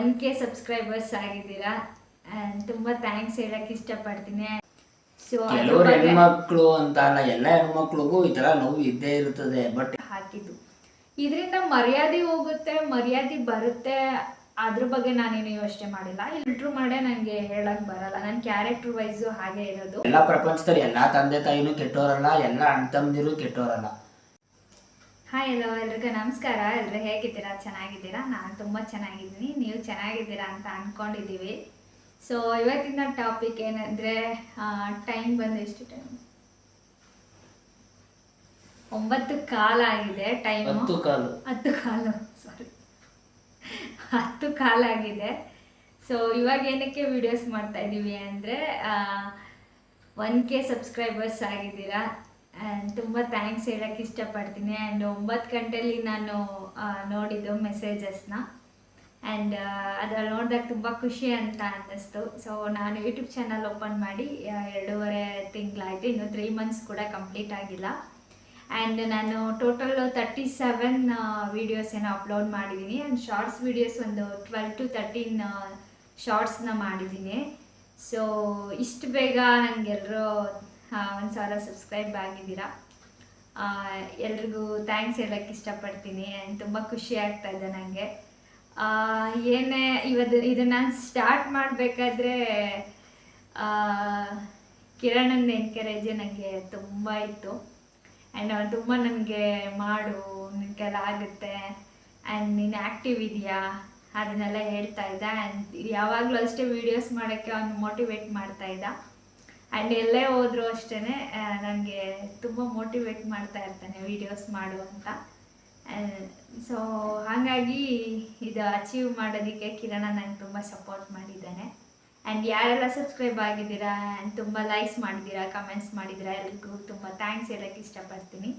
One K subscribers ಆಗಿದ್ದೀರಾ? ತುಂಬಾ thanks ಹೇಳಕ್ ಇಷ್ಟಪಡ್ತೀನಿ. ಸೊ ಕೆಲವರು ಹೆಣ್ಮಕ್ಳು ಅಂತ ಅಲ್ಲ ಎಲ್ಲ ಹೆಣ್ಮಕ್ಳಿಗೂ ಈ ತರ ನೋವು ಇದ್ದೇ ಇರುತ್ತದೆ ಬಟ್ ಹಾಕಿದ್ದು. ಇದರಿಂದ ಮರ್ಯಾದೆ ಹೋಗುತ್ತೆ ಮರ್ಯಾದೆ ಬರುತ್ತೆ. ಅದ್ರ ಬಗ್ಗೆ ನಾನೇನು ಯೋಚನೆ ಮಾಡಿಲ್ಲ. ಫಿಲ್ಟ್ರ್ ಮಾಡೇ ನನಗೆ ಹೇಳಕ್ ಬರಲ್ಲ. ನನ್ನ ಕ್ಯಾರೆಕ್ಟರ್ ವೈಸು ಹಾಗೆ ಇರೋದು. ಎಲ್ಲ ಪ್ರಪಂಚದಲ್ಲಿ ಎಲ್ಲಾ ತಂದೆ ತಾಯಿನೂ ಕೆಟ್ಟೋರಲ್ಲ ಎಲ್ಲ ಅಣ್ಣ ತಮ್ಮದಿರು ಕೆಟ್ಟೋರಲ್ಲ. ಹಾಯ್ ಎಲ್ಲೋ ಎಲ್ರಿಗೂ ನಮಸ್ಕಾರ. ಎಲ್ಲರೂ ಹೇಗಿದ್ದೀರಾ? ಚೆನ್ನಾಗಿದ್ದೀರಾ? ನಾನು ತುಂಬ ಚೆನ್ನಾಗಿದ್ದೀನಿ. ನೀವು ಚೆನ್ನಾಗಿದ್ದೀರಾ ಅಂತ ಅಂದ್ಕೊಂಡಿದ್ದೀವಿ ಸೊ ಇವತ್ತಿನ ಟಾಪಿಕ್ ಏನಂದರೆ ಟೈಮ್ ಬಂದು ಎಷ್ಟು ಟೈಮ್ ಒಂಬತ್ತು ಕಾಲ ಆಗಿದೆ ಟೈಮ್ ಹತ್ತು ಕಾಲು. ಹತ್ತು ಕಾಲು ಸಾರಿ ಹತ್ತು ಕಾಲ ಆಗಿದೆ. ಸೊ ಇವಾಗ ಏನಕ್ಕೆ ವಿಡಿಯೋಸ್ ಮಾಡ್ತಾ ಇದ್ದೀವಿ ಅಂದರೆ ಒನ್ ಕೆ ಸಬ್ಸ್ಕ್ರೈಬರ್ಸ್ ಆಗಿದ್ದೀರಾ? ತುಂಬ ಥ್ಯಾಂಕ್ಸ್ ಹೇಳಕ್ಕೆ ಇಷ್ಟಪಡ್ತೀನಿ. ಆ್ಯಂಡ್ ಒಂಬತ್ತು ಗಂಟೆಯಲ್ಲಿ ನಾನು ನೋಡಿದ್ದು ಮೆಸೇಜಸ್ನ ಆ್ಯಂಡ್ ಅದ್ರಲ್ಲಿ ನೋಡಿದಾಗ ತುಂಬ ಖುಷಿ ಅಂತ ಅನ್ನಿಸ್ತು. ಸೊ ನಾನು ಯೂಟ್ಯೂಬ್ ಚಾನಲ್ ಓಪನ್ ಮಾಡಿ ಎರಡೂವರೆ ತಿಂಗಳಾಯಿತು. ಇನ್ನು ತ್ರೀ ಮಂತ್ಸ್ ಕೂಡ ಕಂಪ್ಲೀಟ್ ಆಗಿಲ್ಲ. ಆ್ಯಂಡ್ ನಾನು ಟೋಟಲ್ ತರ್ಟಿ ಸೆವೆನ್ ವೀಡಿಯೋಸ್ ಏನೋ ಅಪ್ಲೋಡ್ ಮಾಡಿದ್ದೀನಿ. ಆ್ಯಂಡ್ ಶಾರ್ಟ್ಸ್ ವೀಡಿಯೋಸ್ ಒಂದು ಟ್ವೆಲ್ ಟು ತರ್ಟೀನ್ ಶಾರ್ಟ್ಸ್ನ ಮಾಡಿದ್ದೀನಿ. ಸೊ ಇಷ್ಟು ಬೇಗ ನನಗೆಲ್ಲರೂ ಒಂದು ಸಾವಿರ ಸಬ್ಸ್ಕ್ರೈಬ್ ಆಗಿದ್ದೀರಾ? ಎಲ್ರಿಗೂ ಥ್ಯಾಂಕ್ಸ್ ಹೇಳೋಕ್ಕೆ ಇಷ್ಟಪಡ್ತೀನಿ ಆ್ಯಂಡ್ ತುಂಬ ಖುಷಿ ಆಗ್ತಾ ಇದೆ ನನಗೆ ಏನೇ ಇವತ್ತು ಇದನ್ನು ಸ್ಟಾರ್ಟ್ ಮಾಡಬೇಕಾದ್ರೆ ಕಿರಣನ್ ಎನ್ಕರೇಜ್ ನನಗೆ ತುಂಬ ಇತ್ತು. ಆ್ಯಂಡ್ ಅವ್ರು ತುಂಬ ನನಗೆ ಮಾಡು, ನಿನಗೆಲ್ಲ ಆಗುತ್ತೆ. ಆ್ಯಂಡ್ ನೀನು ಆ್ಯಕ್ಟಿವ್ ಇದೆಯಾ? ಅದನ್ನೆಲ್ಲ ಹೇಳ್ತಾ ಇದ್ದ. ಆ್ಯಂಡ್ ಯಾವಾಗಲೂ ಅಷ್ಟೇ ವೀಡಿಯೋಸ್ ಮಾಡೋಕ್ಕೆ ಅವ್ನು ಮೋಟಿವೇಟ್ ಮಾಡ್ತಾ ಇದ್ದ. ಆ್ಯಂಡ್ ಎಲ್ಲೇ ಹೋದರೂ ಅಷ್ಟೇ ನನಗೆ ತುಂಬ ಮೋಟಿವೇಟ್ ಮಾಡ್ತಾ ಇರ್ತಾನೆ ವೀಡಿಯೋಸ್ ಮಾಡು ಅಂತ. ಸೊ ಹಾಗಾಗಿ ಇದು ಅಚೀವ್ ಮಾಡೋದಕ್ಕೆ ಕಿರಣ ನಂಗೆ ತುಂಬ ಸಪೋರ್ಟ್ ಮಾಡಿದ್ದಾನೆ. ಆ್ಯಂಡ್ ಯಾರೆಲ್ಲ ಸಬ್ಸ್ಕ್ರೈಬ್ ಆಗಿದ್ದೀರಾ ಆ್ಯಂಡ್ ತುಂಬ ಲೈಕ್ಸ್ ಮಾಡಿದ್ದೀರಾ ಕಮೆಂಟ್ಸ್ ಮಾಡಿದ್ದೀರಾ, ಎಲ್ರಿಗೂ ತುಂಬ ಥ್ಯಾಂಕ್ಸ್ ಹೇಳೋಕ್ಕೆ ಇಷ್ಟಪಡ್ತೀನಿ.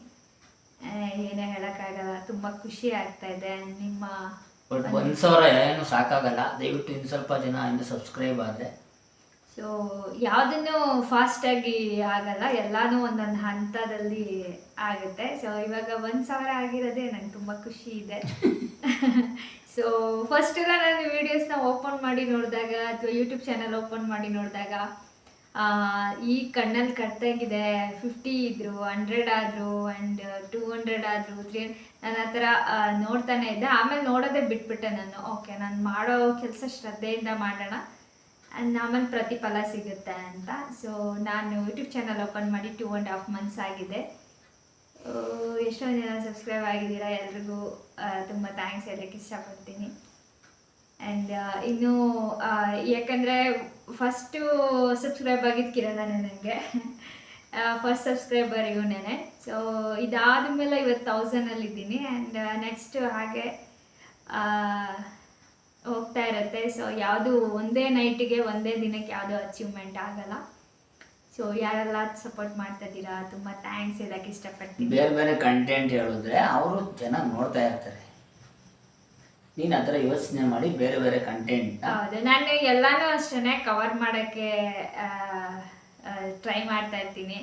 ಏನೇ ಹೇಳೋಕ್ಕಾಗಲ್ಲ, ತುಂಬ ಖುಷಿ ಆಗ್ತಾ ಇದೆ. ನಿಮ್ಮ ಒಂದ್ ಸಾವಿರ ಏನು ಸಾಕಾಗಲ್ಲ. ದಯವಿಟ್ಟು ಇನ್ನು ಸ್ವಲ್ಪ ಜನ ಇನ್ನು ಸಬ್ಸ್ಕ್ರೈಬ್ ಆದ್ರೆ. ಸೊ ಯಾವುದನ್ನು ಫಾಸ್ಟಾಗಿ ಆಗಲ್ಲ ಎಲ್ಲಾನು ಒಂದೊಂದು ಹಂತದಲ್ಲಿ ಆಗುತ್ತೆ. ಸೊ ಇವಾಗ ಒಂದು ಸಾವಿರ ಆಗಿರೋದೇ ನಂಗೆ ತುಂಬ ಖುಷಿ ಇದೆ. ಸೊ ಫಸ್ಟ್ ಎಲ್ಲ ನಾನು ವೀಡಿಯೋಸ್ನ ಓಪನ್ ಮಾಡಿ ನೋಡಿದಾಗ ಅಥವಾ ಯೂಟ್ಯೂಬ್ ಚಾನಲ್ ಓಪನ್ ಮಾಡಿ ನೋಡಿದಾಗ ಈ ಕಣ್ಣಲ್ಲಿ ಕಟ್ಟಾಗಿದೆ ಫಿಫ್ಟಿ ಇದ್ರು ಹಂಡ್ರೆಡ್ ಆದರು ಆ್ಯಂಡ್ ಟೂ ಹಂಡ್ರೆಡ್ ಆದರು ತ್ರೀ ನಾನು ಆ ಥರ ನೋಡ್ತಾನೆ ಇದ್ದೆ. ಆಮೇಲೆ ನೋಡೋದೇ ಬಿಟ್ಬಿಟ್ಟೆ ನಾನು. ಓಕೆ ನಾನು ಮಾಡೋ ಕೆಲಸ ಶ್ರದ್ಧೆಯಿಂದ ಮಾಡೋಣ. ಆಮೇಲೆ ಪ್ರತಿಫಲ ಸಿಗುತ್ತೆ ಅಂತ. ಸೊ ನಾನು ಯೂಟ್ಯೂಬ್ ಚಾನಲ್ ಓಪನ್ ಮಾಡಿ ಟೂ ಆ್ಯಂಡ್ ಹಾಫ್ ಮಂತ್ಸ್ ಆಗಿದೆ. ಎಷ್ಟೊಂದು ಜನ ಸಬ್ಸ್ಕ್ರೈಬ್ ಆಗಿದ್ದೀರಾ ಎಲ್ರಿಗೂ ತುಂಬ ಥ್ಯಾಂಕ್ಸ್ ಹೇಳಕ್ಕೆ ಇಷ್ಟಪಡ್ತೀನಿ. ಆ್ಯಂಡ್ ಇನ್ನೂ ಯಾಕಂದರೆ ಫಸ್ಟು ಸಬ್ಸ್ಕ್ರೈಬ್ ಆಗಿದ್ದು ಕಿರಣನೇ ನನಗೆ ಫಸ್ಟ್ ಸಬ್ಸ್ಕ್ರೈಬರ್ ಇವನೇ ಸೊ ಇದಾದಮೇಲೆ ಇವತ್ತು ಥೌಸಂಡಲ್ಲಿದ್ದೀನಿ ಆ್ಯಂಡ್ ನೆಕ್ಸ್ಟು ಹಾಗೆ ಹೋಗ್ತಾ ಇರುತ್ತೆ. ಸೊ ಯಾವುದು ಒಂದೇ ನೈಟಿಗೆ ಒಂದೇ ದಿನಕ್ಕೆ ಯಾವುದು ಅಚೀವ್ಮೆಂಟ್ ಆಗಲ್ಲ. ಸೊ ಯಾರೆಲ್ಲ ಸಪೋರ್ಟ್ ಮಾಡ್ತಾ ಇದ್ದೀರಾ? ತುಂಬ ಥ್ಯಾಂಕ್ಸ್ ಹೇಳಕ್ಕೆ ಇಷ್ಟಪಡ್ತೀನಿ. ಬೇರೆ ಬೇರೆ ಕಂಟೆಂಟ್ ಹೇಳಿದ್ರೆ ಅವರು ಜನ ನೋಡ್ತಾ ಇರ್ತಾರೆ. ನೀನ್ ಥರ ಯೋಚನೆ ಮಾಡಿ ಬೇರೆ ಬೇರೆ ಕಂಟೆಂಟ್ ಹೌದು ನಾನು ಎಲ್ಲಾನು ಅಷ್ಟೇ ಕವರ್ ಮಾಡೋಕ್ಕೆ ಟ್ರೈ ಮಾಡ್ತಾ ಇರ್ತೀನಿ.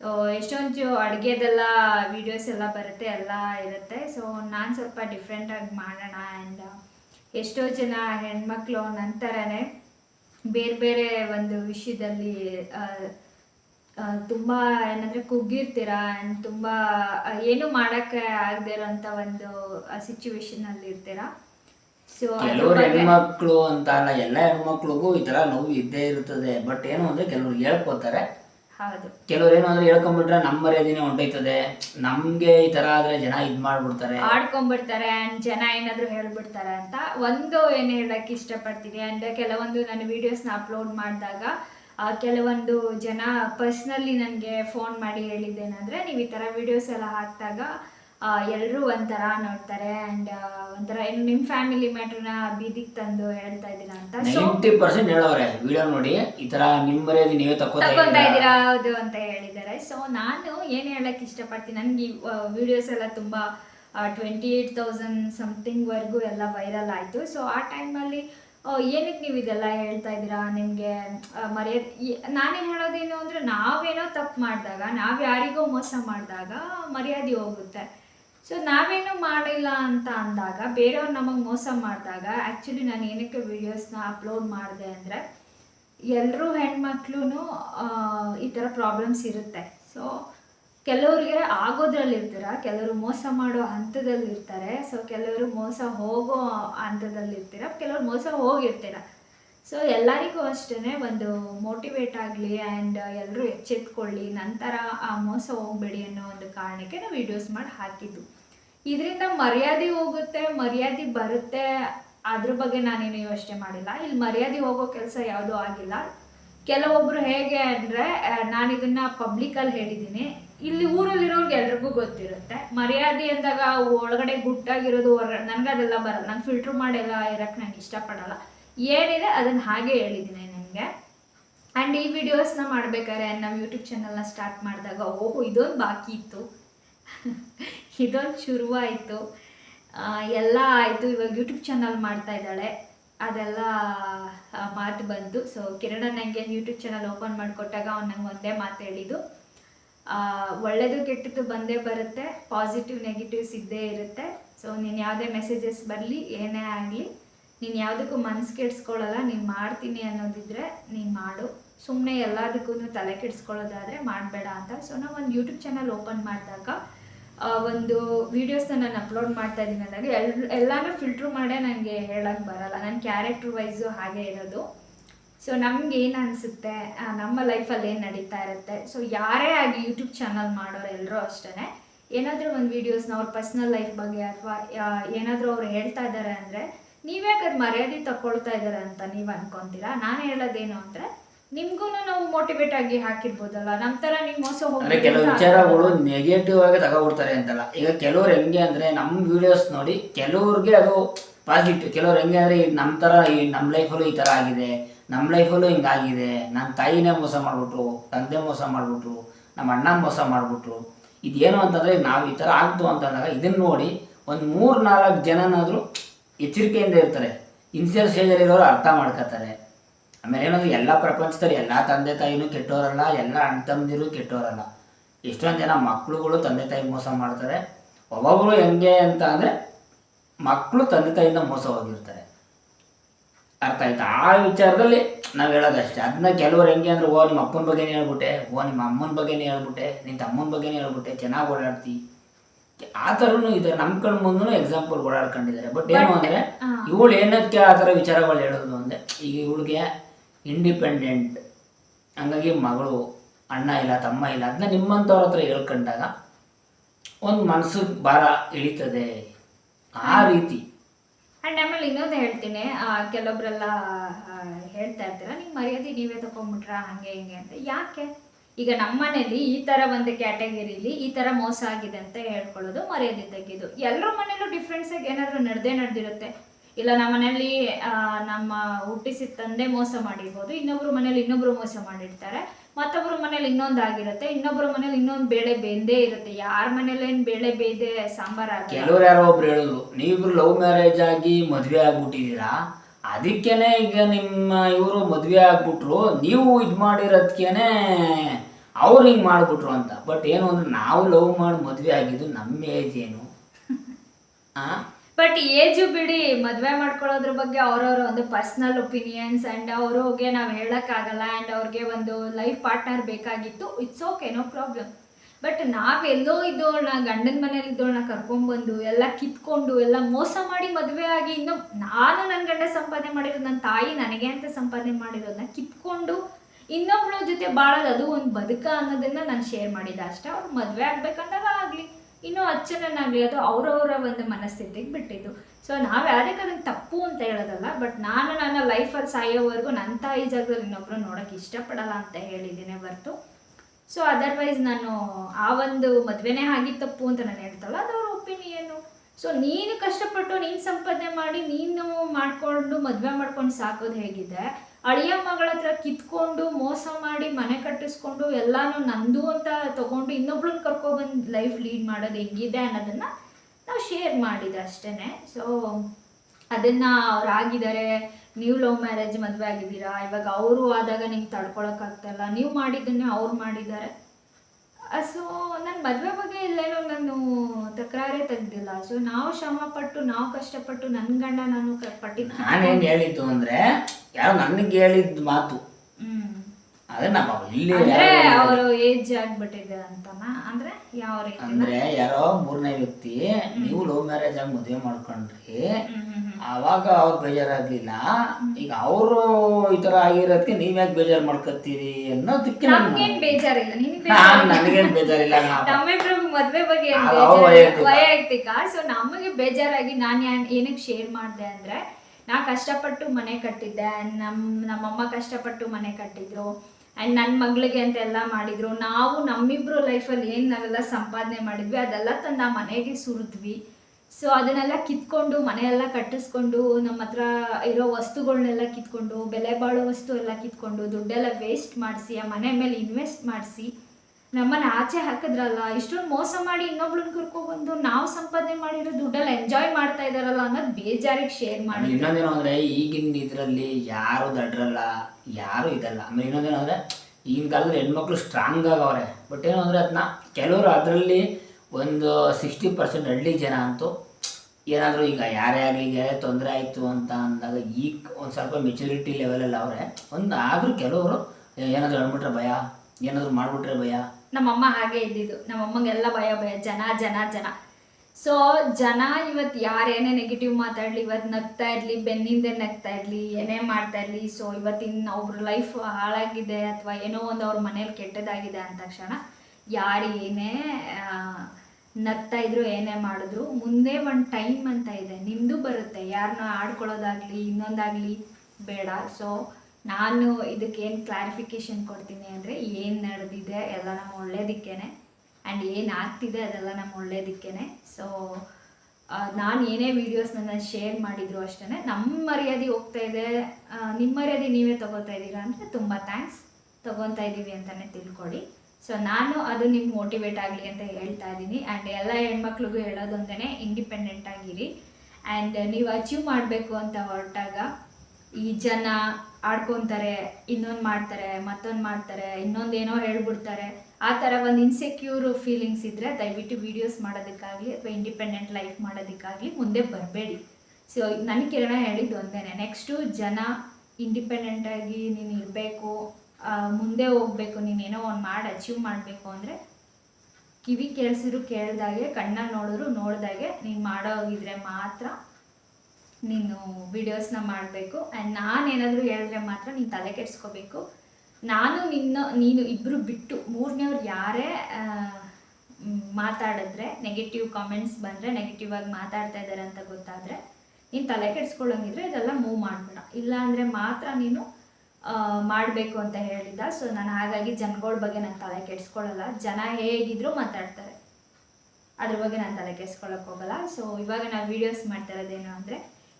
ಸೊ ಎಷ್ಟೊಂದು ಅಡುಗೆದೆಲ್ಲ ವೀಡಿಯೋಸ್ ಎಲ್ಲ ಬರುತ್ತೆ ಎಲ್ಲ ಇರುತ್ತೆ. ಸೊ ನಾನು ಸ್ವಲ್ಪ ಡಿಫ್ರೆಂಟಾಗಿ ಮಾಡೋಣ ಆ್ಯಂಡ್ ಎಷ್ಟೋ ಜನ ಹೆಣ್ಮಕ್ಳು ನಂತರನೇ ಬೇರೆ ಬೇರೆ ಒಂದು ವಿಷಯದಲ್ಲಿ ತುಂಬ ಏನಂದರೆ ಕುಗ್ಗಿರ್ತೀರ ಆ್ಯಂಡ್ ತುಂಬ ಏನು ಮಾಡೋಕ್ಕೆ ಆಗದೆ ಇರೋಂಥ ಒಂದು ಸಿಚುವೇಶನಲ್ಲಿ ಇರ್ತೀರ? ಸೊ ಕೆಲವರು ಹೆಣ್ಮಕ್ಳು ಅಂತ ಅಲ್ಲ ಎಲ್ಲ ಹೆಣ್ಮಕ್ಳಿಗೂ ಈ ತರ ನೋವು ಇದ್ದೇ ಇರುತ್ತದೆ ಬಟ್ ಏನು ಅಂದ್ರೆ ಕೆಲವ್ರು ಹೇಳ್ಕೊತಾರೆ. ಕೆಲವ್ರು ಏನು ಅಂದ್ರೆ ಹೇಳ್ಕೊಂಡ್ಬಿಟ್ರೆ ನಮ್ಮ ಮರ್ಯಾದಿನೇ ಹೊಂಟೈತದೆ ನಮ್ಗೆ ಈ ತರ ಆದ್ರೆ ಜನ ಇದ್ ಮಾಡ್ಬಿಡ್ತಾರೆ. ಆಡ್ಕೊಂಡ್ಬಿಡ್ತಾರೆ ಅಂಡ್ ಜನ ಏನಾದ್ರು ಹೇಳ್ಬಿಡ್ತಾರೆ ಅಂತ ಒಂದು ಏನ್ ಹೇಳಕ್ ಇಷ್ಟಪಡ್ತೀನಿ. ಅಂದ್ರೆ ಕೆಲವೊಂದು ನಾನು ವಿಡಿಯೋಸ್ನ ಅಪ್ಲೋಡ್ ಮಾಡಿದಾಗ ಕೆಲವೊಂದು ಜನ ಪರ್ಸನಲಿ ನನಗೆ ಫೋನ್ ಮಾಡಿ ಹೇಳಿದ್ದೇನಂದ್ರೆ ನೀವು ಈ ತರ ವಿಡಿಯೋಸ್ ಎಲ್ಲ ಹಾಕಿದಾಗ ಎಲ್ಲರೂ ಒಂಥರ ನೋಡ್ತಾರೆ ಅಂಡ್ ಒಂಥರ ಏನು ನಿಮ್ಮ ಫ್ಯಾಮಿಲಿ ಮ್ಯಾಟ್ರನ್ನ ಬೀದಿಗೆ ತಂದು ಹೇಳ್ತಾ ಇದ್ದೀರಾ ಅಂತ? ಫಿಫ್ಟಿ ನೈಂಟಿ ಪರ್ಸೆಂಟ್ ಹೇಳೋರೆ ವಿಡಿಯೋ ನೋಡಿ ಈ ಥರ ನಿಮ್ಮ ಮರ್ಯಾದೆ ನೀವೇ ತಕ್ಕೋತಾ ಇದ್ದೀರಾ. ಹೌದು ಅಂತ ಹೇಳಿದ್ದಾರೆ. ಸೊ ನಾನು ಏನು ಹೇಳಕ್ಕೆ ಇಷ್ಟಪಡ್ತೀನಿ ನನಗೆ ಈ ವಿಡಿಯೋಸ್ ಎಲ್ಲ ತುಂಬ ಟ್ವೆಂಟಿ ಏಯ್ಟ್ ತೌಸಂಡ್ ಸಮಥಿಂಗ್ವರೆಗೂ ಎಲ್ಲ ವೈರಲ್ ಆಯಿತು. ಸೊ ಆ ಟೈಮಲ್ಲಿ ಏನಕ್ಕೆ ನೀವು ಇದೆಲ್ಲ ಹೇಳ್ತಾ ಇದ್ದೀರಾ? ನಿಮಗೆ ಮರ್ಯಾದೆ ನಾನೇನು ನಾನೇ ಹೇಳೋದೇನು ಅಂದರೆ ನಾವೇನೋ ತಪ್ಪು ಮಾಡಿದಾಗ ನಾವು ಯಾರಿಗೋ ಮೋಸ ಮಾಡಿದಾಗ ಮರ್ಯಾದೆ ಹೋಗುತ್ತೆ. ಸೊ ನಾವೇನು ಮಾಡಿಲ್ಲ ಅಂತ ಅಂದಾಗ, ಬೇರೆಯವ್ರು ನಮಗೆ ಮೋಸ ಮಾಡಿದಾಗ ಆ್ಯಕ್ಚುಲಿ ನಾನು ಏನಕ್ಕೆ ವೀಡಿಯೋಸ್ನ ಅಪ್ಲೋಡ್ ಮಾಡಿದೆ ಅಂದರೆ ಎಲ್ಲರೂ ಹೆಣ್ಮಕ್ಳು ಈ ಥರ ಪ್ರಾಬ್ಲಮ್ಸ್ ಇರುತ್ತೆ. ಸೊ ಕೆಲವರಿಗೆ ಆಗೋದ್ರಲ್ಲಿ ಇರ್ತೀರ? ಕೆಲವರು ಮೋಸ ಮಾಡೋ ಹಂತದಲ್ಲಿ ಇರ್ತಾರೆ. ಸೊ ಕೆಲವರು ಮೋಸ ಹೋಗೋ ಹಂತದಲ್ಲಿ ಇರ್ತೀರ? ಕೆಲವರು ಮೋಸ ಹೋಗಿರ್ತೀರ? ಸೊ ಎಲ್ಲರಿಗೂ ಅಷ್ಟೇ ಒಂದು ಮೋಟಿವೇಟ್ ಆಗಲಿ ಆ್ಯಂಡ್ ಎಲ್ಲರೂ ಎಚ್ಚೆತ್ಕೊಳ್ಳಿ. ನಂತರ ಆ ಮೋಸ ಹೋಗಬೇಡಿ ಅನ್ನೋ ಒಂದು ಕಾರಣಕ್ಕೆ ನಾವು ವೀಡಿಯೋಸ್ ಮಾಡಿ ಹಾಕಿದ್ದು. ಇದರಿಂದ ಮರ್ಯಾದೆ ಹೋಗುತ್ತೆ, ಮರ್ಯಾದೆ ಬರುತ್ತೆ. ಅದ್ರ ಬಗ್ಗೆ ನಾನೇನು ಯೋಚನೆ ಮಾಡಿಲ್ಲ. ಇಲ್ಲಿ ಮರ್ಯಾದೆ ಹೋಗೋ ಕೆಲಸ ಯಾವುದೂ ಆಗಿಲ್ಲ. ಕೆಲವೊಬ್ರು ಹೇಗೆ ಅಂದರೆ ನಾನು ಇದನ್ನ ಪಬ್ಲಿಕಲ್ಲಿ ಹೇಳಿದ್ದೀನಿ. ಇಲ್ಲಿ ಊರಲ್ಲಿರೋರ್ಗೆ ಎಲ್ರಿಗೂ ಗೊತ್ತಿರುತ್ತೆ. ಮರ್ಯಾದೆ ಅಂದಾಗ ಒಳಗಡೆ ಗುಟ್ಟಾಗಿರೋದು ಹೊರ, ನನಗದೆಲ್ಲ ಬರಲ್ಲ. ನಾನು ಫಿಲ್ಟ್ರ್ ಮಾಡೆಲ್ಲ ಇರೋಕ್ಕೆ ನಂಗೆ ಇಷ್ಟಪಡಲ್ಲ. ಏನಿದೆ ಅದನ್ನು ಹಾಗೆ ಹೇಳಿದ್ದೀನಿ ನಿಮಗೆ. ಆ್ಯಂಡ್ ಈ ವಿಡಿಯೋಸ್ನ ಮಾಡ್ಬೇಕಾದ್ರೆ ನಮ್ಮ ಯೂಟ್ಯೂಬ್ ಚಾನಲ್ನ ಸ್ಟಾರ್ಟ್ ಮಾಡಿದಾಗ, ಓಹೋ, ಇದೊಂದು ಬಾಕಿ ಇತ್ತು. ಇದೊಂದು ಶುರುವಾಯಿತು. ಎಲ್ಲ ಆಯಿತು. ಇವಾಗ ಯೂಟ್ಯೂಬ್ ಚಾನಲ್ ಮಾಡ್ತಾ ಇದ್ದಾಳೆ. ಅದೆಲ್ಲ ಮಾತು ಬಂತು. ಸೊ ಕಿರಣ ನನಗೆ ಯೂಟ್ಯೂಬ್ ಚಾನಲ್ ಓಪನ್ ಮಾಡಿಕೊಟ್ಟಾಗ ಅವ್ನು ನಂಗೆ ಒಂದೇ ಮಾತು ಹೇಳಿದ್ದು. ಒಳ್ಳೆಯದು ಕೆಟ್ಟದ್ದು ಬಂದೇ ಬರುತ್ತೆ ಪಾಸಿಟಿವ್ ನೆಗೆಟಿವ್ಸ್ ಇದ್ದೇ ಇರುತ್ತೆ. ಸೊ ನೀನು ಯಾವುದೇ ಮೆಸೇಜಸ್ ಬರಲಿ, ಏನೇ ಆಗಲಿ ನೀನು ಯಾವುದಕ್ಕೂ ಮನ್ಸು ಕೆಡಿಸ್ಕೊಳ್ಳಲ್ಲ ನೀನು ಮಾಡ್ತೀನಿ ಅನ್ನೋದಿದ್ರೆ ನೀನು ಮಾಡು. ಸುಮ್ಮನೆ ಎಲ್ಲದಕ್ಕೂ ತಲೆ ಕೆಡಿಸ್ಕೊಳ್ಳೋದಾದರೆ ಮಾಡಬೇಡ ಅಂತ. ಸೊ ನಾವು ಒಂದು ಯೂಟ್ಯೂಬ್ ಚಾನಲ್ ಓಪನ್ ಮಾಡಿದಾಗ ಒಂದು ವೀಡಿಯೋಸ್ನ ನಾನು ಅಪ್ಲೋಡ್ ಮಾಡ್ತಾ ಇದ್ದೀನಿ ಅಂದಾಗ ಎಲ್, ಎಲ್ಲನೂ ಫಿಲ್ಟ್ರ್ ಮಾಡೇ ನನಗೆ ಹೇಳೋಕ್ಕೆ ಬರಲ್ಲ. ನನ್ನ ಕ್ಯಾರೆಕ್ಟರ್ ವೈಸು ಹಾಗೆ ಇರೋದು. ಸೊ ನಮ್ಗೆ ಏನು ಅನಿಸುತ್ತೆ? ನಮ್ಮ ಲೈಫಲ್ಲಿ ಏನು ನಡೀತಾ ಇರುತ್ತೆ? ಸೊ ಯಾರೇ ಆಗಿ ಯೂಟ್ಯೂಬ್ ಚಾನಲ್ ಮಾಡೋರು ಎಲ್ಲರೂ ಅಷ್ಟೇ ಏನಾದರೂ ಒಂದು ವೀಡಿಯೋಸ್ನ ಅವ್ರ ಪರ್ಸ್ನಲ್ ಲೈಫ್ ಬಗ್ಗೆ ಅಥವಾ ಏನಾದರೂ ಅವ್ರು ಹೇಳ್ತಾ ಇದ್ದಾರೆ ಅಂದರೆ ನೀವ್ಯಾಕೆ ಅದು ಮರ್ಯಾದೆ ತಗೊಳ್ತಾ ಇದ್ದಾರೆ ಅಂತ ನೀವು ಅನ್ಕೊಂತೀರಾ? ನಾನು ಹೇಳೋದೇನು ಅಂದ್ರೆ ನಿಮ್ಗೂ ನಾವು ಮೋಟಿವೇಟ್ ಆಗಿ ಹಾಕಿರ್ಬೋದಲ್ಲ ನಮ್ಮ ತರ ನೀವು ಮೋಸ ಅಂದ್ರೆ ಕೆಲವು ವಿಚಾರಗಳು ನೆಗೆಟಿವ್ ಆಗಿ ತಗೊಬಿಡ್ತಾರೆ ಅಂತಲ್ಲ. ಈಗ ಕೆಲವ್ರು ಹೆಂಗೆ ಅಂದ್ರೆ ನಮ್ಮ ವಿಡಿಯೋಸ್ ನೋಡಿ ಕೆಲವ್ರಿಗೆ ಅದು ಪಾಸಿಟಿವ್ ಕೆಲವ್ರು ಹೆಂಗೆ ಅಂದ್ರೆ ಈಗ ನಮ್ಮ ಥರ ಈ ನಮ್ಮ ಲೈಫಲ್ಲೂ ಈ ತರ ಆಗಿದೆ ನಮ್ಮ ಲೈಫಲ್ಲೂ ಹಿಂಗಾಗಿದೆ ನನ್ನ ತಾಯಿನೇ ಮೋಸ ಮಾಡ್ಬಿಟ್ರು ತಂದೆ ಮೋಸ ಮಾಡ್ಬಿಟ್ರು ನಮ್ಮ ಅಣ್ಣ ಮೋಸ ಮಾಡಿಬಿಟ್ರು. ಇದೇನು ಅಂತಂದ್ರೆ ನಾವು ಈ ತರ ಆಗ್ತು ಅಂತಂದಾಗ ಇದನ್ನ ನೋಡಿ ಒಂದು ಮೂರು ನಾಲ್ಕು ಜನನಾದರೂ ಎಚ್ಚರಿಕೆಯಿಂದ ಇರ್ತಾರೆ. ಇನ್ಸಿಯಲ್ ಸ್ಟೇಜಲ್ಲಿರೋರು ಅರ್ಥ ಮಾಡ್ಕೋತಾರೆ. ಆಮೇಲೆ ಏನಂದ್ರೆ ಎಲ್ಲ ಪ್ರಪಂಚದಲ್ಲಿ ಎಲ್ಲ ತಂದೆ ತಾಯಿನೂ ಕೆಟ್ಟೋರಲ್ಲ, ಎಲ್ಲ ಅಣ್ಣ ತಮ್ಮದಿರು ಕೆಟ್ಟೋರಲ್ಲ. ಎಷ್ಟೊಂದು ಜನ ಮಕ್ಕಳುಗಳು ತಂದೆ ತಾಯಿ ಮೋಸ ಮಾಡ್ತಾರೆ. ಒಬ್ಬೊಬ್ಬರು ಹೆಂಗೆ ಅಂತ ಅಂದರೆ ಮಕ್ಕಳು ತಂದೆ ತಾಯಿಯಿಂದ ಮೋಸ ಹೋಗಿರ್ತಾರೆ. ಅರ್ಥ ಆಯ್ತಾ? ಆ ವಿಚಾರದಲ್ಲಿ ನಾವು ಹೇಳೋದಷ್ಟೇ. ಅದನ್ನ ಕೆಲವರು ಹೆಂಗೆ ಅಂದ್ರೆ, ಓ, ನಿಮ್ಮ ಅಪ್ಪನ ಬಗ್ಗೆನೇ ಹೇಳ್ಬಿಟ್ಟೆ, ಓ, ನಿಮ್ಮ ಅಮ್ಮನ ಬಗ್ಗೆನೇ ಹೇಳ್ಬಿಟ್ಟೆ ನಿನ್ನ ತಮ್ಮನ ಬಗ್ಗೆನೇ ಹೇಳ್ಬಿಟ್ಟೆ, ಚೆನ್ನಾಗಿ ಓಡಾಡ್ತಿ ಆ ಥರನೂ ಇದೆ ನಮ್ಮ ಕಣ್ ಮುಂದೂ ಎಕ್ಸಾಂಪಲ್ ಓಡಾಡ್ಕೊಂಡಿದ್ದಾರೆ ಬಟ್ ಏನು ಅಂದರೆ. ಇವಳು ಏನಕ್ಕೆ ಆ ತರ ವಿಚಾರಗಳು ಹೇಳೋದು ಅಂದರೆ ಈಗ ಇವಳಿಗೆ ಇಂಡಿಪೆಂಡೆಂಟ್ ಹಂಗಾಗಿ ಮಗಳು ಅಣ್ಣ ಇಲ್ಲ ತಮ್ಮ ಇಲ್ಲ ಅದನ್ನ ನಿಮ್ಮಂಥವ್ರ ಹತ್ರ ಹೇಳ್ಕೊಂಡಾಗ ಒಂದು ಮನಸ್ಸಿಗೆ ಭಾರ ಇಳಿತದೆ. ಆ ರೀತಿ. ಆ್ಯಂಡ್ ಆಮೇಲೆ ಇನ್ನೊಂದು ಹೇಳ್ತೀನಿ ಕೆಲವೊಬ್ರೆಲ್ಲ ಹೇಳ್ತಾ ಇರ್ತೀರ ನಿಮ್ಮ ಮರ್ಯಾದೆ ನೀವೇ ತಗೊಂಬಿಟ್ರ ಹಾಗೆ ಹಿಂಗೆ ಅಂತ. ಯಾಕೆ? ಈಗ ನಮ್ಮ ಮನೇಲಿ ಈ ಥರ ಒಂದು ಕ್ಯಾಟಗರಿಲಿ ಈ ಥರ ಮೋಸ ಆಗಿದೆ ಅಂತ ಹೇಳ್ಕೊಳ್ಳೋದು ಮರ್ಯಾದೆ ತೆಗೆದು ಎಲ್ಲರ ಮನೇಲೂ ಡಿಫ್ರೆನ್ಸ್ ಆಗಿ ಏನಾದರೂ ನಡೆದೇ ನಡೆದಿರುತ್ತೆ. ಇಲ್ಲ ನಮ್ಮ ಮನೇಲಿ ನಮ್ಮ ಹುಟ್ಟಿಸಿದ ತಂದೆ ಮೋಸ ಮಾಡಿರ್ಬೋದು, ಇನ್ನೊಬ್ರು ಮನೇಲಿ ಇನ್ನೊಬ್ರು ಮೋಸ ಮಾಡಿರ್ತಾರೆ, ಮತ್ತೊಬ್ರ ಮನೇಲಿ ಇನ್ನೊಂದು ಆಗಿರುತ್ತೆ, ಇನ್ನೊಬ್ರ ಮನೇಲಿ ಇನ್ನೊಂದು ಬೇಳೆ ಬೇಂದೇ ಇರುತ್ತೆ. ಯಾರ ಮನೇಲಿ ಏನು ಬೇಳೆ ಬೇಯ್ದೆ ಸಾಂಬಾರ್ ಆಗಿ ಕೆಲವ್ರು ಯಾರೋ ಒಬ್ರು ಹೇಳಿದ್ರು, ನೀವಿಬ್ರು ಲವ್ ಮ್ಯಾರೇಜ್ ಆಗಿ ಮದುವೆ ಆಗ್ಬಿಟ್ಟಿದ್ದೀರಾ? ಅದಕ್ಕೇನೆ ಈಗ ನಿಮ್ಮ ಇವರು ಮದುವೆ ಆಗ್ಬಿಟ್ರು, ನೀವು ಇದು ಮಾಡಿರೋದಕ್ಕೇನೆ ಅವ್ರು ಹಿಂಗೆ ಮಾಡಿಬಿಟ್ರು ಅಂತ. ಬಟ್ ಏನು ಅಂದ್ರೆ ನಾವು ಲವ್ ಮಾಡಿ ಮದುವೆ ಆಗಿದ್ದು ನಮ್ಮ ಏಜ್ ಏನು? ಬಟ್ ಏಜು ಬಿಡಿ, ಮದುವೆ ಮಾಡ್ಕೊಳ್ಳೋದ್ರ ಬಗ್ಗೆ ಅವ್ರವ್ರ ಒಂದು ಪರ್ಸ್ನಲ್ ಒಪಿನಿಯನ್ಸ್ ಆ್ಯಂಡ್ ಅವ್ರಿಗೆ ನಾವು ಹೇಳೋಕ್ಕಾಗಲ್ಲ ಆ್ಯಂಡ್ ಅವ್ರಿಗೆ ಒಂದು ಲೈಫ್ ಪಾರ್ಟ್ನರ್ ಬೇಕಾಗಿತ್ತು it's okay no problem but ನಾವೆಲ್ಲೋ ಇದ್ದೋಳನ್ನ ಗಂಡನ ಮನೇಲಿ ಇದ್ದೋಳನ್ನ ಕರ್ಕೊಂಡ್ಬಂದು ಎಲ್ಲ ಕಿತ್ಕೊಂಡು, ಎಲ್ಲ ಮೋಸ ಮಾಡಿ ಮದುವೆ ಆಗಿ ಇನ್ನು ನಾನು ನನ್ನ ಗಂಡ ಸಂಪಾದನೆ ಮಾಡಿರೋದು ನನ್ನ ತಾಯಿ ನನಗೆ ಅಂತ ಸಂಪಾದನೆ ಮಾಡಿರೋದನ್ನ ಕಿತ್ಕೊಂಡು ಇನ್ನೊಬ್ಳ ಜೊತೆ ಬಾಳೋದು ಅದು ಒಂದು ಬದುಕ ಅನ್ನೋದನ್ನ ನಾನು ಶೇರ್ ಮಾಡಿದ ಅಷ್ಟೇ. ಅವ್ರು ಮದುವೆ ಆಗ್ಬೇಕಂದಾಗ ಆಗಲಿ, ಇನ್ನೂ ಅಚ್ಚನನ್ನಾಗಲಿ, ಅದು ಅವರವರ ಒಂದು ಮನಸ್ಥಿತಿಗೆ ಬಿಟ್ಟಿದ್ದು. ಸೊ ನಾವು ಯಾರಕ್ಕೆ ಅದನ್ನು ತಪ್ಪು ಅಂತ ಹೇಳೋದಲ್ಲ ಬಟ್ ನಾನು ನನ್ನ ಲೈಫಲ್ಲಿ ಸಾಯೋವರೆಗೂ ನನ್ನ ತಾಯಿ ಜಾಗದಲ್ಲಿ ಇನ್ನೊಬ್ರು ನೋಡೋಕ್ಕೆ ಇಷ್ಟಪಡಲ್ಲ ಅಂತ ಹೇಳಿದ್ದೀನಿ ಹೊರ್ತು. ಸೊ ಅದರ್ವೈಸ್ ನಾನು ಆ ಒಂದು ಮದುವೆನೇ ಆಗಿ ತಪ್ಪು ಅಂತ ನಾನು ಹೇಳ್ತಲ್ಲ, ಅದು ಅವ್ರ ಒಪಿನಿಯನ್ನು ಸೊ ನೀನು ಕಷ್ಟಪಟ್ಟು ನೀನು ಸಂಪಾದನೆ ಮಾಡಿ, ನೀನು ಮಾಡಿಕೊಂಡು ಮದುವೆ ಮಾಡ್ಕೊಂಡು ಸಾಕೋದು ಹೇಗಿದೆ? ಅಳಿಯ ಮಗಳ ಹತ್ರ ಕಿತ್ಕೊಂಡು ಮೋಸ ಮಾಡಿ ಮನೆ ಕಟ್ಟಿಸ್ಕೊಂಡು ಎಲ್ಲಾನು ನಂದು ಅಂತ ತಗೊಂಡು ಇನ್ನೊಬ್ಳನ್ನ ಕರ್ಕೊಬಂದು ಲೈಫ್ ಲೀಡ್ ಮಾಡೋದು ಹೆಂಗಿದೆ ಅನ್ನೋದನ್ನು ನಾವು ಶೇರ್ ಮಾಡಿದೆ ಅಷ್ಟೇ ಸೊ ಅದನ್ನು ಅವ್ರು ಆಗಿದ್ದಾರೆ ನೀವು ಲವ್ ಮ್ಯಾರೇಜ್ ಮದುವೆ ಆಗಿದ್ದೀರಾ, ಇವಾಗ ಅವರು ಆದಾಗ ನಿಮ್ಗೆ ತಡ್ಕೊಳಕ್ಕಾಗ್ತಾಯಿಲ್ಲ ನೀವು ಮಾಡಿದ್ದನ್ನೇ ಅವ್ರು ಮಾಡಿದ್ದಾರೆ. ಸೊ ನನ್ನ ಮದುವೆ ಬಗ್ಗೆ ಇಲ್ಲೇನೋ ನಾನು ತಕರಾರೇ ತೆಗ್ದಿಲ್ಲ. ಸೊ ನಾವು ಶ್ರಮ ಪಟ್ಟು ನಾವು ಕಷ್ಟಪಟ್ಟು ನನ್ನ ಗಂಡ ನಾನು ಪಟ್ಟಿದ್ದು ನಾನೇನು ಹೇಳಿದ್ದು ಅಂದ್ರೆ ಯಾರೋ ನನಗೆ ಹೇಳಿದ ಮಾತು. ಅದೇ ನಮ್ಮ ಇಲ್ಲಿ ಅಂದ್ರೆ ಅವರು ಏಜ್ ಆಗ್ಬಿಟ್ಟಿದೆ ಅಂತನಾ? ಅಂದ್ರೆ ಯಾವ ರೀತಿ? ಅಂದ್ರೆ ಯಾರೋ ಮೂರನೇ ವ್ಯಕ್ತಿ ನೀವು ಲವ್ ಮ್ಯಾರೇಜ್ ಆಗಿ ಮದುವೆ ಮಾಡ್ಕೊಂಡ್ರಿ. ಅವಾಗ ಅವ್ರು ಬೇಜಾರಾಗ್ಲಿಲ್ಲ. ಈಗ ಅವರು ಈ ತರ ಆಗಿರೋದಕ್ಕೆ ನೀವ್ ಯಾಕೆ ಬೇಜಾರ್ ಮಾಡ್ಕೊತೀರಿ ಅನ್ನೋದಕ್ಕೆ ನಮ್ಗೇನ್ ಬೇಜಾರಿಲ್ಲ ನನಗೇನ್ ಬೇಜಾರಿಲ್ಲ ನಮ್ಮಿಬ್ರು ಮದ್ವೆ ಬಗ್ಗೆ ಭಯ. ವೈಯಕ್ತಿಕ. ಸೊ ನಮಗೆ ಬೇಜಾರಾಗಿ ನಾನು ಏನಕ್ಕೆ ಶೇರ್ ಮಾಡಿದೆ ಅಂದ್ರೆ ನಾ ಕಷ್ಟಪಟ್ಟು ಮನೆ ಕಟ್ಟಿದ್ದೆ ಆ್ಯಂಡ್ ನಮ್ಮ ನಮ್ಮಮ್ಮ ಕಷ್ಟಪಟ್ಟು ಮನೆ ಕಟ್ಟಿದ್ರು ಆ್ಯಂಡ್ ನನ್ನ ಮಗಳಿಗೆ ಅಂತೆಲ್ಲ ಮಾಡಿದ್ರು. ನಾವು ನಮ್ಮಿಬ್ರು ಲೈಫಲ್ಲಿ ಏನು ನಾವೆಲ್ಲ ಸಂಪಾದನೆ ಮಾಡಿದ್ವಿ, ಅದೆಲ್ಲ ತಂದು ಆ ಮನೆಗೆ ಸುರಿದ್ವಿ. ಸೊ ಅದನ್ನೆಲ್ಲ ಕಿತ್ಕೊಂಡು, ಮನೆಯೆಲ್ಲ ಕಟ್ಟಿಸ್ಕೊಂಡು, ನಮ್ಮ ಹತ್ರ ಇರೋ ವಸ್ತುಗಳನ್ನೆಲ್ಲ ಕಿತ್ಕೊಂಡು, ಬೆಲೆ ಬಾಳೋ ವಸ್ತು ಎಲ್ಲ ಕಿತ್ಕೊಂಡು, ದುಡ್ಡೆಲ್ಲ ವೇಸ್ಟ್ ಮಾಡಿಸಿ, ಆ ಮನೆ ಮೇಲೆ ಇನ್ವೆಸ್ಟ್ ಮಾಡಿಸಿ ನಮ್ಮನ್ನ ಆಚೆ ಹಾಕಿದ್ರಲ್ಲ ಇಷ್ಟೊಂದು ಮೋಸ ಮಾಡಿ ಇನ್ನೊಬ್ಳನ್ನ ಕರ್ಕೊಬಂದು ನಾವು ಸಂಪಾದನೆ ಮಾಡಿರೋ ದುಡ್ಡೆಲ್ಲ ಎಂಜಾಯ್ ಮಾಡ್ತಾ ಇದಾರಲ್ಲ ಅನ್ನೋದು ಬೇಜಾರಿಗೆ ಶೇರ್ ಮಾಡಿ ಇನ್ನೊಂದು ಇನ್ನೊಂದೇನು ಅಂದ್ರೆ ಈಗಿನ ಇದರಲ್ಲಿ ಯಾರು ದಡ್ರಲ್ಲ ಯಾರು ಇದಲ್ಲ. ಆಮೇಲೆ ಇನ್ನೊಂದೇನು ಅಂದ್ರೆ ಈಗಿನ ಕಾಲದಲ್ಲಿ ಹೆಣ್ಮಕ್ಳು ಸ್ಟ್ರಾಂಗ್ ಆಗವ್ರೆ. ಬಟ್ ಏನು ಅಂದ್ರೆ ಅದನ್ನ ಕೆಲವರು ಅದರಲ್ಲಿ ಒಂದು ಸಿಕ್ಸ್ಟಿ ಪರ್ಸೆಂಟ್ ಹಳ್ಳಿ ಜನ ಅಂತೂ ಏನಾದರೂ ಈಗ ಯಾರೇ ಆಗಲಿ ಯಾರೇ ತೊಂದರೆ ಆಯಿತು ಅಂತ ಅಂದಾಗ ಈಗ ಒಂದು ಸ್ವಲ್ಪ ಮೆಚುರಿಟಿ ಲೆವೆಲಲ್ಲಿ ಅವರೇ. ಒಂದು ಆದರೂ ಕೆಲವರು ಏನಾದರೂ ಹೇಳ್ಬಿಟ್ರೆ ಭಯ ಏನಾದರೂ ಮಾಡಿಬಿಟ್ರೆ ಭಯ. ನಮ್ಮಮ್ಮ ಹಾಗೆ ಇದ್ದಿದ್ದು. ನಮ್ಮಮ್ಮಗೆಲ್ಲ ಭಯ ಭಯ, ಜನ ಜನ ಜನ. ಸೊ ಜನ ಇವತ್ತು ಯಾರೇನೇ ನೆಗೆಟಿವ್ ಮಾತಾಡಲಿ ಇವತ್ತು ನಗ್ತಾ ಇರಲಿ, ಬೆನ್ನಿಂದೆ ನಗ್ತಾ ಇರಲಿ, ಏನೇ ಮಾಡ್ತಾ ಇರಲಿ ಸೊ ಇವತ್ತಿನ ಅವ್ರ ಲೈಫ್ ಹಾಳಾಗಿದೆ ಅಥವಾ ಏನೋ ಒಂದು ಅವ್ರ ಮನೇಲಿ ಕೆಟ್ಟದಾಗಿದೆ ಅಂದ ತಕ್ಷಣ ಯಾರು ಏನೇ ನಗ್ತಾ ಇದ್ರು, ಏನೇ ಮಾಡಿದ್ರು, ಮುಂದೆ ಒಂದು ಟೈಮ್ ಅಂತ ಇದೆ. ನಿಮ್ಮದು ಬರುತ್ತೆ. ಯಾರನ್ನ ಆಡ್ಕೊಳ್ಳೋದಾಗಲಿ, ಇನ್ನೊಂದಾಗಲಿ ಬೇಡ. ಸೊ ನಾನು ಇದಕ್ಕೇನು ಕ್ಲಾರಿಫಿಕೇಶನ್ ಕೊಡ್ತೀನಿ ಅಂದರೆ ಏನು ನಡೆದಿದೆ ಎಲ್ಲ ನಮ್ಮ ಒಳ್ಳೇದಕ್ಕೇನೆ ಆ್ಯಂಡ್ ಏನು ಆಗ್ತಿದೆ ಅದೆಲ್ಲ ನಮ್ಮ ಒಳ್ಳೇದಕ್ಕೇನೆ ಸೊ ನಾನು ಏನೇ ವೀಡಿಯೋಸ್ನ ಶೇರ್ ಮಾಡಿದ್ರು ಅಷ್ಟೇ ನಮ್ಮ ಮರ್ಯಾದೆ ಹೋಗ್ತಾ ಇದೆ. ನಿಮ್ಮ ಮರ್ಯಾದೆ ನೀವೇ ತಗೋತಾ ಇದ್ದೀರಾ ಅಂದರೆ ತುಂಬ ಥ್ಯಾಂಕ್ಸ್ ತೊಗೊತಾ ಇದ್ದೀವಿ ಅಂತಲೇ ತಿಳ್ಕೊಳ್ಳಿ. ಸೊ ನಾನು ಅದು ನಿಮ್ಗೆ ಮೋಟಿವೇಟ್ ಆಗಲಿ ಅಂತ ಹೇಳ್ತಾ ಇದ್ದೀನಿ ಆ್ಯಂಡ್ ಎಲ್ಲ ಹೆಣ್ಮಕ್ಳಿಗೂ ಹೇಳೋದೊಂದೇ ಇಂಡಿಪೆಂಡೆಂಟ್ ಆಗಿರಿ. ಆ್ಯಂಡ್ ನೀವು ಅಚೀವ್ ಮಾಡಬೇಕು ಅಂತ ಹೊರಟಾಗ ಈ ಜನ ಆಡ್ಕೊತಾರೆ, ಇನ್ನೊಂದು ಮಾಡ್ತಾರೆ, ಮತ್ತೊಂದು ಮಾಡ್ತಾರೆ, ಇನ್ನೊಂದೇನೋ ಹೇಳ್ಬಿಡ್ತಾರೆ. ಆ ಥರ ಒಂದು ಇನ್ಸೆಕ್ಯೂರ್ ಫೀಲಿಂಗ್ಸ್ ಇದ್ದರೆ ದಯವಿಟ್ಟು ವೀಡಿಯೋಸ್ ಮಾಡೋದಕ್ಕಾಗಲಿ ಅಥವಾ ಇಂಡಿಪೆಂಡೆಂಟ್ ಲೈಫ್ ಮಾಡೋದಕ್ಕಾಗಲಿ ಮುಂದೆ ಬರಬೇಡಿ. ಸೊ ನನಗೆ ಕಿರಣ ಹೇಳಿದ್ದು ಒಂದೇ ನೆಕ್ಸ್ಟು ಜನ ಇಂಡಿಪೆಂಡೆಂಟಾಗಿ ನೀನು ಇರಬೇಕು ಮುಂದೆ ಹೋಗಬೇಕು, ನೀನೇನೋ ಒಂದು ಮಾಡಿ ಅಚೀವ್ ಮಾಡಬೇಕು ಅಂದರೆ ಕಿವಿ ಕೇಳಿಸಿದ್ರು ಕೇಳ್ದಾಗೆ ಕಣ್ಣಲ್ಲಿ ನೋಡಿದ್ರು ನೋಡ್ದಾಗೆ ನೀನು ಮಾಡೋಗಿದ್ರೆ ಮಾತ್ರ ನೀನು ವಿಡಿಯೋಸ್ನ ಮಾಡಬೇಕು. ಆ್ಯಂಡ್ ನಾನು ಏನಾದರೂ ಹೇಳಿದ್ರೆ ಮಾತ್ರ ನೀನು ತಲೆ ಕೆಡಿಸ್ಕೋಬೇಕು. ನಾನು ನಿನ್ನ, ನೀನು ಇಬ್ಬರು ಬಿಟ್ಟು ಮೂರನೇವ್ರು ಯಾರೇ ಮಾತಾಡಿದ್ರೆ ನೆಗೆಟಿವ್ ಕಾಮೆಂಟ್ಸ್ ಬಂದರೆ ನೆಗೆಟಿವ್ ಆಗಿ ಮಾತಾಡ್ತಾ ಇದ್ದಾರೆ ಅಂತ ಗೊತ್ತಾದರೆ, ನೀನು ತಲೆ ಕೆಡಿಸ್ಕೊಳ್ಳೋಂಗಿದ್ರೆ ಇದೆಲ್ಲ ಮೂವ್ ಮಾಡಬೇಡ. ಇಲ್ಲ ಅಂದರೆ ಮಾತ್ರ ನೀನು ಮಾಡಬೇಕು ಅಂತ ಹೇಳಿದ್ದ ಸೊ ನಾನು ಹಾಗಾಗಿ ಜನಗಳ ಬಗ್ಗೆ ನಾನು ತಲೆ ಕೆಡಿಸ್ಕೊಳ್ಳಲ್ಲ. ಜನ ಹೇಗಿದ್ರು ಮಾತಾಡ್ತಾರೆ. ಅದ್ರ ಬಗ್ಗೆ ನಾನು ತಲೆ ಕೆಡಿಸ್ಕೊಳ್ಳೋಕೆ ಹೋಗಲ್ಲ. ಸೊ ಇವಾಗ ನಾವು ವೀಡಿಯೋಸ್ ಮಾಡ್ತಾ ಇರೋದೇನು ಅಂದರೆ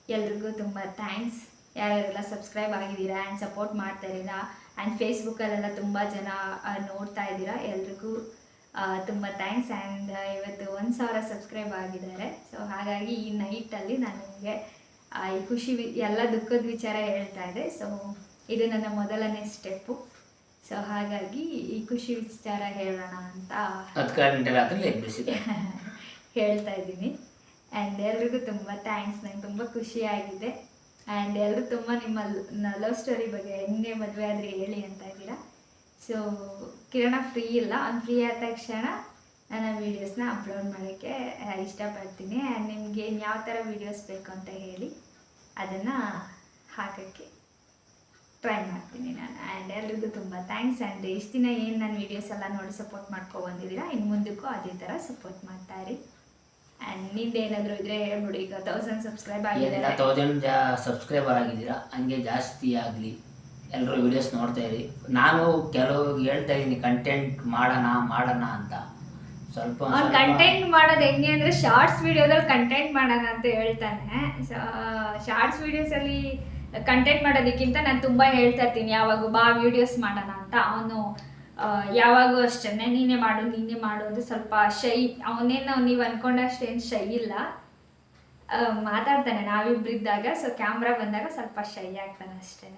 ಎಲ್ರಿಗೂ ತುಂಬ ಥ್ಯಾಂಕ್ಸ್. ಯಾರ್ಯಾರೆಲ್ಲ ಸಬ್ಸ್ಕ್ರೈಬ್ ಆಗಿದ್ದೀರಾ ಆ್ಯಂಡ್ ಸಪೋರ್ಟ್ ಮಾಡ್ತಾ ಇದ್ದೀರಾ ಆ್ಯಂಡ್ ಫೇಸ್ಬುಕ್ಕಲ್ಲೆಲ್ಲ ತುಂಬ ಜನ ನೋಡ್ತಾ ಇದ್ದೀರಾ ಎಲ್ರಿಗೂ ತುಂಬ ಥ್ಯಾಂಕ್ಸ್ ಆ್ಯಂಡ್ ಇವತ್ತು ಒಂದು ಸಾವಿರ ಸಬ್ಸ್ಕ್ರೈಬ್ ಆಗಿದ್ದಾರೆ. ಸೊ ಹಾಗಾಗಿ ಈ ನೈಟಲ್ಲಿ ನಾನು ನಿಮಗೆ ಈ ಖುಷಿ ಎಲ್ಲ ದುಃಖದ ವಿಚಾರ ಹೇಳ್ತಾ ಇದೆ ಸೊ ಇದು ನನ್ನ ಮೊದಲನೇ ಸ್ಟೆಪ್ಪು ಸೊ ಹಾಗಾಗಿ ಈ ಖುಷಿ ವಿಚಾರ ಹೇಳೋಣ ಅಂತ ಹೇಳ್ತಾ ಇದ್ದೀನಿ. ಆ್ಯಂಡ್ ಎಲ್ರಿಗೂ ತುಂಬ ಥ್ಯಾಂಕ್ಸ್ ನಂಗೆ ತುಂಬ ಖುಷಿಯಾಗಿದೆ ಆ್ಯಂಡ್ ಎಲ್ಲರೂ ತುಂಬ ನಿಮ್ಮ ಲವ್ ಸ್ಟೋರಿ ಬಗ್ಗೆ ಹೆಂಗೆ ಮದುವೆ ಆದರೆ ಹೇಳಿ ಅಂತ ಇದ್ದೀರಾ? ಸೊ ಕಿರಣ ಫ್ರೀ ಇಲ್ಲ. ಅವ್ನು ಫ್ರೀ ಆದ ತಕ್ಷಣ ನನ್ನ ವೀಡಿಯೋಸ್ನ ಅಪ್ಲೋಡ್ ಮಾಡೋಕ್ಕೆ ಇಷ್ಟಪಡ್ತೀನಿ. ಆ್ಯಂಡ್ ನಿಮಗೆ ಯಾವ ಥರ ವೀಡಿಯೋಸ್ ಬೇಕು ಅಂತ ಹೇಳಿ ಅದನ್ನು ಹಾಕೋಕ್ಕೆ ಟ್ರೈ ಮಾಡ್ತೀನಿ ನಾನು. ಆ್ಯಂಡ್ ಎಲ್ರಿಗೂ ತುಂಬ ಥ್ಯಾಂಕ್ಸ್ ಆ್ಯಂಡ್ ಎಷ್ಟು ದಿನ ಏನು ನನ್ನ ವೀಡಿಯೋಸ್ ಎಲ್ಲ ನೋಡಿ ಸಪೋರ್ಟ್ ಮಾಡ್ಕೊ ಬಂದಿದ್ದೀರಾ ಇನ್ನು ಮುಂದಕ್ಕೂ ಅದೇ ಥರ ಸಪೋರ್ಟ್ ಮಾಡ್ತಾ ಇರಿ. ಆ್ಯಂಡ್ ನಿಂದೇನಾದರೂ ಇದ್ರೆ ಹೇಳ್ಬಿಡಿ ಈಗ ತೌಸಂಡ್ ಸಬ್ಸ್ಕ್ರೈಬ್ ಏನಿಲ್ಲ ಆಗಿದ್ದಾರೆ ತೌಸಂಡ್ ಜಾ ಸಬ್ಸ್ಕ್ರೈಬರ್ ಆಗಿದ್ದೀರಾ? ಹಂಗೆ ಜಾಸ್ತಿ ಆಗಲಿ. ಎಲ್ಲರೂ ವಿಡಿಯೋಸ್ ನೋಡ್ತಾ ಇರಿ. ನಾನು ಕೆಲವು ಹೇಳ್ತಾ ಇದ್ದೀನಿ ಕಂಟೆಂಟ್ ಮಾಡೋಣ ಮಾಡೋಣ ಅಂತ. ಸ್ವಲ್ಪ ಅವ್ನು ಸ್ವಲ್ಪ- ಕಂಟೆಂಟ್ ಮಾಡೋದು ಹೆಂಗೆ ಅಂದರೆ ಶಾರ್ಟ್ಸ್ ವಿಡಿಯೋದಲ್ಲಿ ಕಂಟೆಂಟ್ ಮಾಡೋಣ ಅಂತ ಹೇಳ್ತಾನೆ. ಶಾರ್ಟ್ಸ್ ವಿಡಿಯೋಸಲ್ಲಿ ಕಂಟೆಂಟ್ ಮಾಡೋದಕ್ಕಿಂತ ನಾನು ತುಂಬ ಹೇಳ್ತಾ ಇರ್ತೀನಿ. ಯಾವಾಗ ಬಾ ವಿಡಿಯೋಸ್ ಮಾಡೋಣ ಅಂತ. ಅವನು ಯಾವಾಗೂ ಅಷ್ಟೇ ನೀನೇ ಮಾಡು ನೀನೇ ಮಾಡೋದು ಸ್ವಲ್ಪ ಶೈ ಅವನೇನು ನೀವು ಅನ್ಕೊಂಡಷ್ಟೇನ್ ಶೈ ಇಲ್ಲ. ಮಾತಾಡ್ತಾನೆ ನಾವಿಬ್ಬರಿದ್ದಾಗ ಸೊ ಕ್ಯಾಮ್ರಾ ಬಂದಾಗ ಸ್ವಲ್ಪ ಶೈ ಆಗ್ತಾನೆ ಅಷ್ಟೇ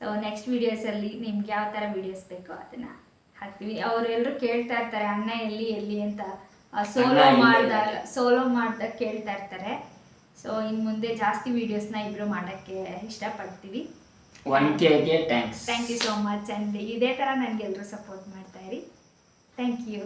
ಸೊ ನೆಕ್ಸ್ಟ್ ವೀಡಿಯೋಸಲ್ಲಿ ನಿಮ್ಗೆ ಯಾವ ಥರ ವೀಡಿಯೋಸ್ ಬೇಕೋ ಅದನ್ನು ಹಾಕ್ತೀವಿ. ಅವರೆಲ್ಲರೂ ಕೇಳ್ತಾ ಇರ್ತಾರೆ ಅಣ್ಣ ಎಲ್ಲಿ ಎಲ್ಲಿ ಅಂತ. ಸೋಲೋ ಮಾಡಿದಾಗ ಸೋಲೋ ಮಾಡಿದಾಗ ಕೇಳ್ತಾ ಇರ್ತಾರೆ. ಸೊ ಇನ್ನು ಮುಂದೆ ಜಾಸ್ತಿ ವೀಡಿಯೋಸ್ನ ಇಬ್ರು ಮಾಡೋಕ್ಕೆ ಇಷ್ಟಪಡ್ತೀವಿ. One ಕೆಗೆ thanks thank you so much and ಇದೇ ಥರ ನನಗೆ ಎಲ್ಲರೂ ಸಪೋರ್ಟ್ ಮಾಡ್ತಾ ಇರಿ. Thank you